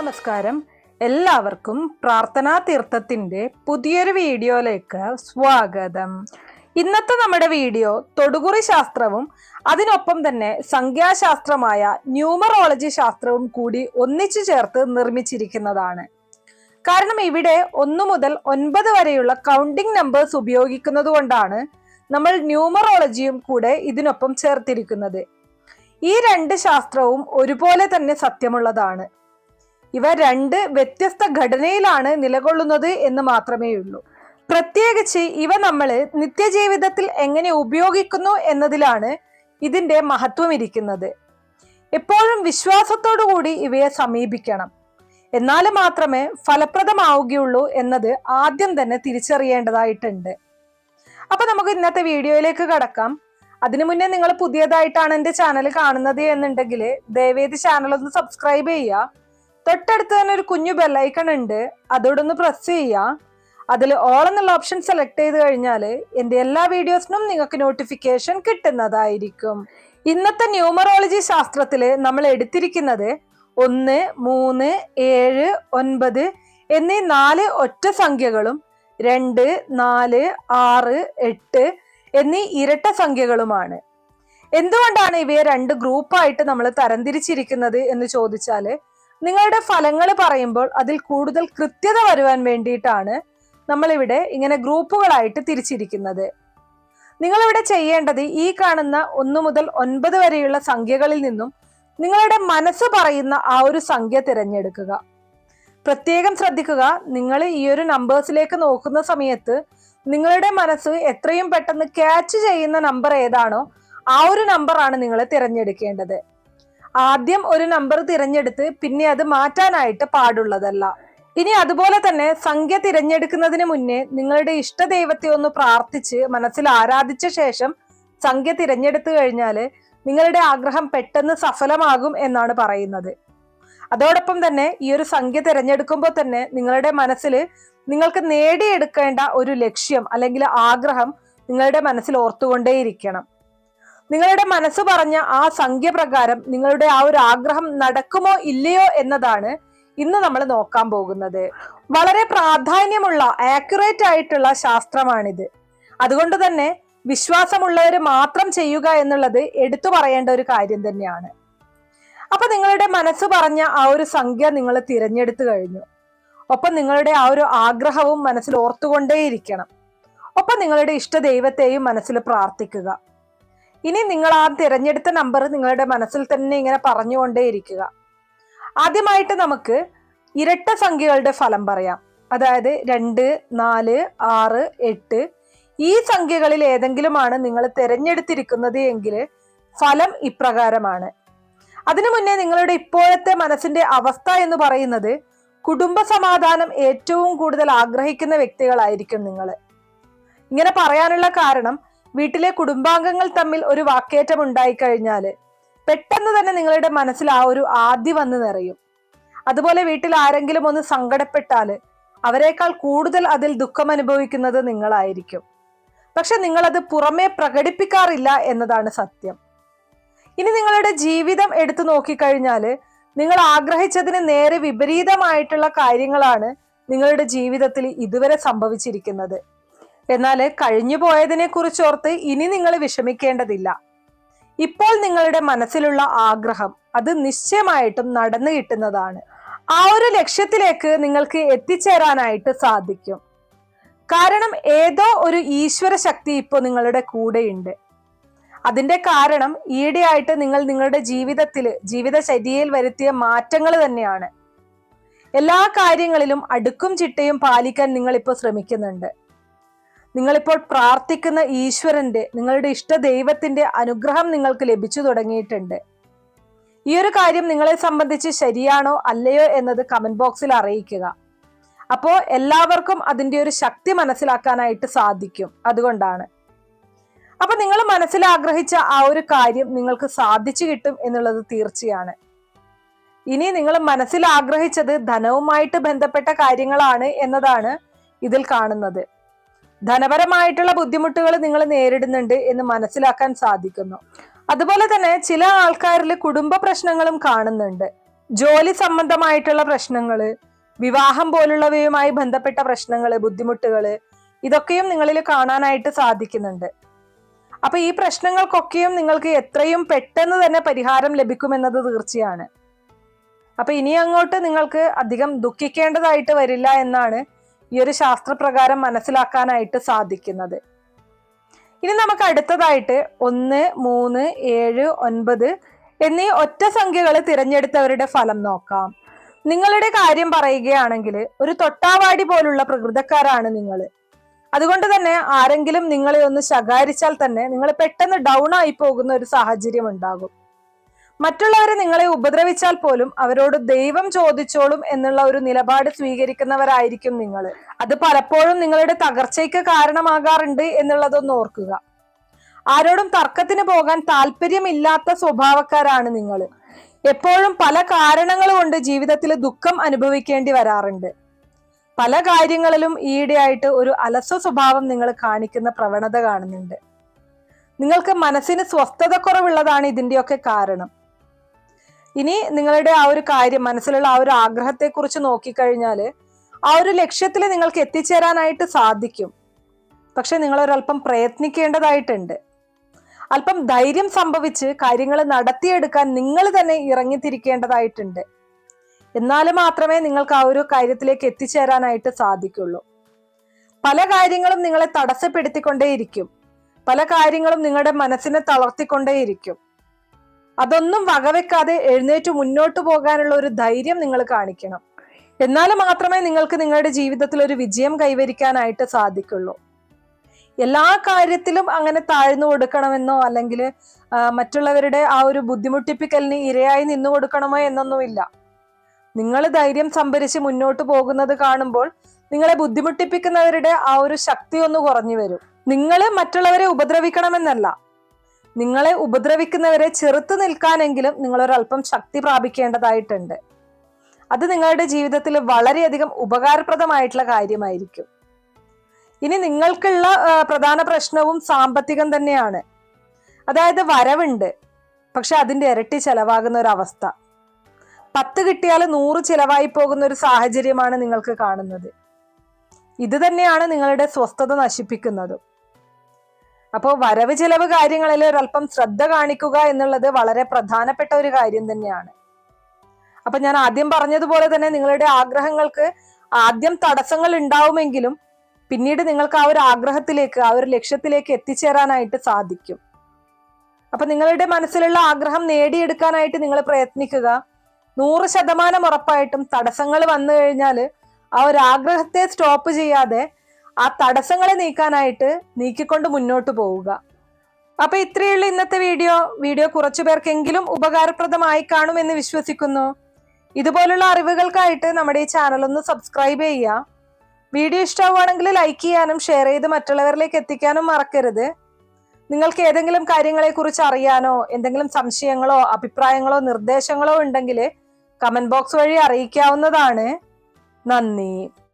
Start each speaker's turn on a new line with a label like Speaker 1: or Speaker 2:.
Speaker 1: നമസ്കാരം. എല്ലാവർക്കും പ്രാർത്ഥനാ തീർത്ഥത്തിന്റെ പുതിയൊരു വീഡിയോയിലേക്ക് സ്വാഗതം. ഇന്നത്തെ നമ്മുടെ വീഡിയോ തൊടുകുറി ശാസ്ത്രവും അതിനൊപ്പം തന്നെ സംഖ്യാശാസ്ത്രമായ ന്യൂമറോളജി ശാസ്ത്രവും കൂടി ഒന്നിച്ചു ചേർത്ത് നിർമ്മിച്ചിരിക്കുന്നതാണ്. കാരണം ഇവിടെ ഒന്നു മുതൽ ഒൻപത് വരെയുള്ള കൗണ്ടിംഗ് നമ്പേഴ്സ് ഉപയോഗിക്കുന്നത് കൊണ്ടാണ് നമ്മൾ ന്യൂമറോളജിയും കൂടെ ഇതിനൊപ്പം ചേർത്തിരിക്കുന്നത്. ഈ രണ്ട് ശാസ്ത്രവും ഒരുപോലെ തന്നെ സത്യമുള്ളതാണ്. ഇവ രണ്ട് വ്യത്യസ്ത ഘടനയിലാണ് നിലകൊള്ളുന്നത് എന്ന് മാത്രമേ ഉള്ളൂ പ്രത്യേകിച്ച് ഇവ നമ്മൾ നിത്യജീവിതത്തിൽ എങ്ങനെ ഉപയോഗിക്കുന്നു എന്നതിലാണ് ഇതിന്റെ മഹത്വം ഇരിക്കുന്നത്. എപ്പോഴും വിശ്വാസത്തോടു കൂടി ഇവയെ സമീപിക്കണം. എന്നാൽ മാത്രമേ ഫലപ്രദമാവുകയുള്ളൂ എന്നത് ആദ്യം തന്നെ തിരിച്ചറിയേണ്ടതായിട്ടുണ്ട്. അപ്പൊ നമുക്ക് ഇന്നത്തെ വീഡിയോയിലേക്ക് കടക്കാം. അതിനു മുന്നേ നിങ്ങൾ പുതിയതായിട്ടാണ് എന്റെ ചാനൽ കാണുന്നത് എന്നുണ്ടെങ്കിൽ ദയവേദി ചാനൽ ഒന്ന് സബ്സ്ക്രൈബ് ചെയ്യുക. തൊട്ടടുത്ത് തന്നെ ഒരു കുഞ്ഞു ബെല്ലൈക്കൺ ഉണ്ട്. അതോടൊന്ന് പ്രസ് ചെയ്യുക അതിൽ ഓൾ എന്നുള്ള ഓപ്ഷൻ സെലക്ട് ചെയ്ത് കഴിഞ്ഞാൽ എന്റെ എല്ലാ വീഡിയോസിനും നിങ്ങൾക്ക് നോട്ടിഫിക്കേഷൻ കിട്ടുന്നതായിരിക്കും. ഇന്നത്തെ ന്യൂമറോളജി ശാസ്ത്രത്തിൽ നമ്മൾ എടുത്തിരിക്കുന്നത് ഒന്ന് മൂന്ന് ഏഴ് ഒൻപത് എന്നീ നാല് ഒറ്റ സംഖ്യകളും രണ്ട് നാല് ആറ് എട്ട് എന്നീ ഇരട്ട സംഖ്യകളുമാണ്. എന്തുകൊണ്ടാണ് ഇവയെ രണ്ട് ഗ്രൂപ്പായിട്ട് നമ്മൾ തരംതിരിച്ചിരിക്കുന്നത് എന്ന് ചോദിച്ചാൽ നിങ്ങളുടെ ഫലങ്ങൾ പറയുമ്പോൾ അതിൽ കൂടുതൽ കൃത്യത വരുവാൻ വേണ്ടിയിട്ടാണ് നമ്മളിവിടെ ഇങ്ങനെ ഗ്രൂപ്പുകളായിട്ട് തിരിച്ചിരിക്കുന്നത്. നിങ്ങളിവിടെ ചെയ്യേണ്ടത് ഈ കാണുന്ന ഒന്ന് മുതൽ ഒൻപത് വരെയുള്ള സംഖ്യകളിൽ നിന്നും നിങ്ങളുടെ മനസ്സ് പറയുന്ന ആ ഒരു സംഖ്യ തിരഞ്ഞെടുക്കുക. പ്രത്യേകം ശ്രദ്ധിക്കുക നിങ്ങൾ ഈ ഒരു നമ്പേഴ്സിലേക്ക് നോക്കുന്ന സമയത്ത് നിങ്ങളുടെ മനസ്സ് എത്രയും പെട്ടെന്ന് ക്യാച്ച് ചെയ്യുന്ന നമ്പർ ഏതാണോ ആ ഒരു നമ്പറാണ് നിങ്ങൾ തിരഞ്ഞെടുക്കേണ്ടത്. ആദ്യം ഒരു നമ്പർ തിരഞ്ഞെടുത്ത് പിന്നെ അത് മാറ്റാനായിട്ട് പാടുള്ളതല്ല. ഇനി അതുപോലെ തന്നെ സംഖ്യ തിരഞ്ഞെടുക്കുന്നതിന് മുന്നേ നിങ്ങളുടെ ഇഷ്ടദൈവത്തെ ഒന്ന് പ്രാർത്ഥിച്ച് മനസ്സിൽ ആരാധിച്ച ശേഷം സംഖ്യ തിരഞ്ഞെടുത്തു കഴിഞ്ഞാൽ നിങ്ങളുടെ ആഗ്രഹം പെട്ടെന്ന് സഫലമാകും എന്നാണ് പറയുന്നത്. അതോടൊപ്പം തന്നെ ഈ ഒരു സംഖ്യ തിരഞ്ഞെടുക്കുമ്പോൾ തന്നെ നിങ്ങളുടെ മനസ്സിൽ നിങ്ങൾക്ക് നേടിയെടുക്കേണ്ട ഒരു ലക്ഷ്യം അല്ലെങ്കിൽ ആഗ്രഹം നിങ്ങളുടെ മനസ്സിൽ ഓർത്തുകൊണ്ടേയിരിക്കണം. നിങ്ങളുടെ മനസ്സ് പറഞ്ഞ ആ സംഖ്യ പ്രകാരം നിങ്ങളുടെ ആ ഒരു ആഗ്രഹം നടക്കുമോ ഇല്ലയോ എന്നതാണ് ഇന്ന് നമ്മൾ നോക്കാൻ പോകുന്നത്. വളരെ പ്രാധാന്യമുള്ള ആക്യുറേറ്റ് ആയിട്ടുള്ള ശാസ്ത്രമാണിത്. അതുകൊണ്ട് തന്നെ വിശ്വാസമുള്ളവർ മാത്രം ചെയ്യുക എന്നുള്ളത് എടുത്തു പറയേണ്ട ഒരു കാര്യം തന്നെയാണ്. അപ്പൊ നിങ്ങളുടെ മനസ്സ് പറഞ്ഞ ആ ഒരു സംഖ്യ നിങ്ങൾ തിരഞ്ഞെടുത്തു കഴിഞ്ഞു. ഒപ്പം നിങ്ങളുടെ ആ ഒരു ആഗ്രഹവും മനസ്സിൽ ഓർത്തുകൊണ്ടേയിരിക്കണം. ഒപ്പം നിങ്ങളുടെ ഇഷ്ട ദൈവത്തെയും മനസ്സിൽ പ്രാർത്ഥിക്കുക. ഇനി നിങ്ങൾ ആ തിരഞ്ഞെടുത്ത നമ്പർ നിങ്ങളുടെ മനസ്സിൽ തന്നെ ഇങ്ങനെ പറഞ്ഞുകൊണ്ടേയിരിക്കുക ആദ്യമായിട്ട് നമുക്ക് ഇരട്ട സംഖ്യകളുടെ ഫലം പറയാം. അതായത് രണ്ട് നാല് ആറ് എട്ട്. ഈ സംഖ്യകളിൽ ഏതെങ്കിലുമാണ് നിങ്ങൾ തിരഞ്ഞെടുത്തിരിക്കുന്നത് എങ്കിൽ ഫലം ഇപ്രകാരമാണ്. അതിനു മുന്നേ നിങ്ങളുടെ ഇപ്പോഴത്തെ മനസ്സിന്റെ അവസ്ഥ എന്ന് പറയുന്നത് കുടുംബ സമാധാനം ഏറ്റവും കൂടുതൽ ആഗ്രഹിക്കുന്ന വ്യക്തികളായിരിക്കും നിങ്ങൾ. ഇങ്ങനെ പറയാനുള്ള കാരണം വീട്ടിലെ കുടുംബാംഗങ്ങൾ തമ്മിൽ ഒരു വാക്കേറ്റം ഉണ്ടായിക്കഴിഞ്ഞാൽ പെട്ടെന്ന് തന്നെ നിങ്ങളുടെ മനസ്സിൽ ആ ഒരു ആദ്യ വന്ന് നിറയും. അതുപോലെ വീട്ടിൽ ആരെങ്കിലും ഒന്ന് സങ്കടപ്പെട്ടാൽ അവരെക്കാൾ കൂടുതൽ അതിൽ ദുഃഖം അനുഭവിക്കുന്നത് നിങ്ങളായിരിക്കും. പക്ഷെ നിങ്ങളത് പുറമേ പ്രകടിപ്പിക്കാറില്ല എന്നതാണ് സത്യം. ഇനി നിങ്ങളുടെ ജീവിതം എടുത്തു നോക്കിക്കഴിഞ്ഞാൽ നിങ്ങൾ ആഗ്രഹിച്ചതിന് നേരെ വിപരീതമായിട്ടുള്ള കാര്യങ്ങളാണ് നിങ്ങളുടെ ജീവിതത്തിൽ ഇതുവരെ സംഭവിച്ചിരിക്കുന്നത്. എന്നാൽ കഴിഞ്ഞു പോയതിനെ കുറിച്ചോർത്ത് ഇനി നിങ്ങൾ വിഷമിക്കേണ്ടതില്ല. ഇപ്പോൾ നിങ്ങളുടെ മനസ്സിലുള്ള ആഗ്രഹം അത് നിശ്ചയമായിട്ടും നടന്നു കിട്ടുന്നതാണ്. ആ ഒരു ലക്ഷ്യത്തിലേക്ക് നിങ്ങൾക്ക് എത്തിച്ചേരാനായിട്ട് സാധിക്കും. കാരണം ഏതോ ഒരു ഈശ്വര ശക്തി ഇപ്പോൾ നിങ്ങളുടെ കൂടെയുണ്ട്. അതിന്റെ കാരണം ഈയിടെയായിട്ട് നിങ്ങൾ നിങ്ങളുടെ ജീവിതത്തിൽ ജീവിതചര്യയിൽ വരുത്തിയ മാറ്റങ്ങൾ തന്നെയാണ്. എല്ലാ കാര്യങ്ങളിലും അടുക്കും ചിട്ടയും പാലിക്കാൻ നിങ്ങൾ ഇപ്പോൾ ശ്രമിക്കുന്നുണ്ട്. നിങ്ങളിപ്പോൾ പ്രാർത്ഥിക്കുന്ന ഈശ്വരന്റെ നിങ്ങളുടെ ഇഷ്ട ദൈവത്തിന്റെ അനുഗ്രഹം നിങ്ങൾക്ക് ലഭിച്ചു തുടങ്ങിയിട്ടുണ്ട്. ഈ ഒരു കാര്യം നിങ്ങളെ സംബന്ധിച്ച് ശരിയാണോ അല്ലയോ എന്നത് കമന്റ് ബോക്സിൽ അറിയിക്കുക. അപ്പോൾ എല്ലാവർക്കും അതിന്റെ ഒരു ശക്തി മനസ്സിലാക്കാനായിട്ട് സാധിക്കും. അതുകൊണ്ടാണ്. അപ്പൊ നിങ്ങൾ മനസ്സിൽ ആഗ്രഹിച്ച ആ ഒരു കാര്യം നിങ്ങൾക്ക് സാധിച്ചു കിട്ടും എന്നുള്ളത് തീർച്ചയാണ്. ഇനി നിങ്ങൾ മനസ്സിൽ ആഗ്രഹിച്ചത് ധനവുമായിട്ട് ബന്ധപ്പെട്ട കാര്യങ്ങളാണ് എന്നതാണ് ഇതിൽ കാണുന്നത്. ധനപരമായിട്ടുള്ള ബുദ്ധിമുട്ടുകൾ നിങ്ങൾ നേരിടുന്നുണ്ട് എന്ന് മനസ്സിലാക്കാൻ സാധിക്കുന്നു. അതുപോലെ തന്നെ ചില ആൾക്കാരിൽ കുടുംബ പ്രശ്നങ്ങളും കാണുന്നുണ്ട്. ജോലി സംബന്ധമായിട്ടുള്ള പ്രശ്നങ്ങൾ വിവാഹം പോലുള്ളവയുമായി ബന്ധപ്പെട്ട പ്രശ്നങ്ങൾ ബുദ്ധിമുട്ടുകൾ ഇതൊക്കെയും നിങ്ങളിൽ കാണാനായിട്ട് സാധിക്കുന്നുണ്ട്. അപ്പൊ ഈ പ്രശ്നങ്ങൾക്കൊക്കെയും നിങ്ങൾക്ക് എത്രയും പെട്ടെന്ന് തന്നെ പരിഹാരം ലഭിക്കുമെന്നത് തീർച്ചയാണ്. അപ്പൊ ഇനി അങ്ങോട്ട് നിങ്ങൾക്ക് അധികം ദുഃഖിക്കേണ്ടതായിട്ട് വരില്ല എന്നാണ് ഈ ഒരു ശാസ്ത്രപ്രകാരം മനസ്സിലാക്കാനായിട്ട് സാധിക്കുന്നത്. ഇനി നമുക്ക് അടുത്തതായിട്ട് ഒന്ന് മൂന്ന് ഏഴ് ഒൻപത് എന്നീ ഒറ്റ സംഖ്യകൾ തിരഞ്ഞെടുത്തവരുടെ ഫലം നോക്കാം. നിങ്ങളുടെ കാര്യം പറയുകയാണെങ്കിൽ ഒരു തൊട്ടാവാടി പോലുള്ള പ്രകൃതക്കാരാണ് നിങ്ങൾ. അതുകൊണ്ട് തന്നെ ആരെങ്കിലും നിങ്ങളെ ഒന്ന് ശകാരിച്ചാൽ തന്നെ നിങ്ങൾ പെട്ടെന്ന് ഡൗൺ ആയി പോകുന്ന ഒരു സാഹചര്യം ഉണ്ടാകും. മറ്റുള്ളവരെ നിങ്ങളെ ഉപദ്രവിച്ചാൽ പോലും അവരോട് ദൈവം ചോദിച്ചോളും എന്നുള്ള ഒരു നിലപാട് സ്വീകരിക്കുന്നവരായിരിക്കും നിങ്ങൾ. അത് പലപ്പോഴും നിങ്ങളുടെ തകർച്ചയ്ക്ക് കാരണമാകാറുണ്ട് എന്നുള്ളതൊന്ന് ഓർക്കുക. ആരോടും തർക്കത്തിന് പോകാൻ താല്പര്യമില്ലാത്ത സ്വഭാവക്കാരാണ് നിങ്ങൾ. എപ്പോഴും പല കാരണങ്ങൾ കൊണ്ട് ജീവിതത്തിൽ ദുഃഖം അനുഭവിക്കേണ്ടി വരാറുണ്ട്. പല കാര്യങ്ങളിലും ഈയിടെയായിട്ട് ഒരു അലസ സ്വഭാവം നിങ്ങൾ കാണിക്കുന്ന പ്രവണത കാണുന്നുണ്ട്. നിങ്ങൾക്ക് മനസ്സിന് സ്വസ്ഥത കുറവുള്ളതാണ് ഇതിന്റെയൊക്കെ കാരണം. ഇനി നിങ്ങളുടെ ആ ഒരു കാര്യം മനസ്സിലുള്ള ആ ഒരു ആഗ്രഹത്തെ കുറിച്ച് നോക്കിക്കഴിഞ്ഞാൽ ആ ഒരു ലക്ഷ്യത്തിൽ നിങ്ങൾക്ക് എത്തിച്ചേരാനായിട്ട് സാധിക്കും. പക്ഷെ നിങ്ങൾ ഒരല്പം പ്രയത്നിക്കേണ്ടതായിട്ടുണ്ട്. അല്പം ധൈര്യം സംഭവിച്ച് കാര്യങ്ങൾ നടത്തിയെടുക്കാൻ നിങ്ങൾ തന്നെ ഇറങ്ങിത്തിരിക്കേണ്ടതായിട്ടുണ്ട്. എന്നാൽ മാത്രമേ നിങ്ങൾക്ക് ആ ഒരു കാര്യത്തിലേക്ക് എത്തിച്ചേരാനായിട്ട് സാധിക്കുള്ളൂ. പല കാര്യങ്ങളും നിങ്ങളെ തടസ്സപ്പെടുത്തിക്കൊണ്ടേയിരിക്കും. പല കാര്യങ്ങളും നിങ്ങളുടെ മനസ്സിനെ തളർത്തിക്കൊണ്ടേയിരിക്കും. അതൊന്നും വകവെക്കാതെ എഴുന്നേറ്റ് മുന്നോട്ട് പോകാനുള്ള ഒരു ധൈര്യം നിങ്ങൾ കാണിക്കണം. എന്നാൽ മാത്രമേ നിങ്ങൾക്ക് നിങ്ങളുടെ ജീവിതത്തിൽ ഒരു വിജയം കൈവരിക്കാനായിട്ട് സാധിക്കുള്ളൂ. എല്ലാ കാര്യത്തിലും അങ്ങനെ താഴ്ന്നു കൊടുക്കണമെന്നോ അല്ലെങ്കിൽ മറ്റുള്ളവരുടെ ആ ഒരു ബുദ്ധിമുട്ടിപ്പിക്കലിന് ഇരയായി നിന്നു കൊടുക്കണമോ എന്നൊന്നുമില്ല. നിങ്ങൾ ധൈര്യം സംഭരിച്ച് മുന്നോട്ട് പോകുന്നത് കാണുമ്പോൾ നിങ്ങളെ ബുദ്ധിമുട്ടിപ്പിക്കുന്നവരുടെ ആ ഒരു ശക്തി ഒന്ന് കുറഞ്ഞു വരും. നിങ്ങൾ മറ്റുള്ളവരെ ഉപദ്രവിക്കണമെന്നല്ല. നിങ്ങളെ ഉപദ്രവിക്കുന്നവരെ ചെറുത്തു നിൽക്കാനെങ്കിലും നിങ്ങൾ ഒരല്പം ശക്തി പ്രാപിക്കേണ്ടതായിട്ടുണ്ട്. അത് നിങ്ങളുടെ ജീവിതത്തിൽ വളരെയധികം ഉപകാരപ്രദമായിട്ടുള്ള കാര്യമായിരിക്കും. ഇനി നിങ്ങൾക്കുള്ള പ്രധാന പ്രശ്നവും സാമ്പത്തികം തന്നെയാണ്. അതായത് വരവുണ്ട് പക്ഷെ അതിന്റെ ഇരട്ടി ചെലവാകുന്ന ഒരു അവസ്ഥ. പത്ത് കിട്ടിയാൽ നൂറ് ചിലവായി പോകുന്ന ഒരു സാഹചര്യമാണ് നിങ്ങൾക്ക് കാണുന്നത്. ഇത് തന്നെയാണ് നിങ്ങളുടെ സ്വസ്ഥത നശിപ്പിക്കുന്നതും. അപ്പോൾ വരവ് ചിലവ് കാര്യങ്ങളിൽ ഒരല്പം ശ്രദ്ധ കാണിക്കുക എന്നുള്ളത് വളരെ പ്രധാനപ്പെട്ട ഒരു കാര്യം തന്നെയാണ്. അപ്പൊ ഞാൻ ആദ്യം പറഞ്ഞതുപോലെ തന്നെ നിങ്ങളുടെ ആഗ്രഹങ്ങൾക്ക് ആദ്യം തടസ്സങ്ങൾ ഉണ്ടാവുമെങ്കിലും പിന്നീട് നിങ്ങൾക്ക് ആ ഒരു ആഗ്രഹത്തിലേക്ക് ആ ഒരു ലക്ഷ്യത്തിലേക്ക് എത്തിച്ചേരാനായിട്ട് സാധിക്കും. അപ്പൊ നിങ്ങളുടെ മനസ്സിലുള്ള ആഗ്രഹം നേടിയെടുക്കാനായിട്ട് നിങ്ങൾ പ്രയത്നിക്കുക. നൂറ് ശതമാനം ഉറപ്പായിട്ടും തടസ്സങ്ങൾ വന്നു കഴിഞ്ഞാൽ ആ ഒരു ആഗ്രഹത്തെ സ്റ്റോപ്പ് ചെയ്യാതെ ആ തടസ്സങ്ങളെ നീക്കാനായിട്ട് നീക്കിക്കൊണ്ട് മുന്നോട്ട് പോവുക. അപ്പൊ ഇത്രയുള്ള ഇന്നത്തെ വീഡിയോ. വീഡിയോ കുറച്ചു പേർക്കെങ്കിലും ഉപകാരപ്രദമായി കാണുമെന്ന് വിശ്വസിക്കുന്നു. ഇതുപോലുള്ള അറിവുകൾക്കായിട്ട് നമ്മുടെ ഈ ചാനൽ ഒന്ന് സബ്സ്ക്രൈബ് ചെയ്യുക. വീഡിയോ ഇഷ്ടമാവുകയാണെങ്കിൽ ലൈക്ക് ചെയ്യാനും ഷെയർ ചെയ്ത് മറ്റുള്ളവരിലേക്ക് എത്തിക്കാനും മറക്കരുത്. നിങ്ങൾക്ക് ഏതെങ്കിലും കാര്യങ്ങളെ കുറിച്ച് അറിയാനോ എന്തെങ്കിലും സംശയങ്ങളോ അഭിപ്രായങ്ങളോ നിർദ്ദേശങ്ങളോ ഉണ്ടെങ്കിൽ കമന്റ് ബോക്സ് വഴി അറിയിക്കാവുന്നതാണ്. നന്ദി.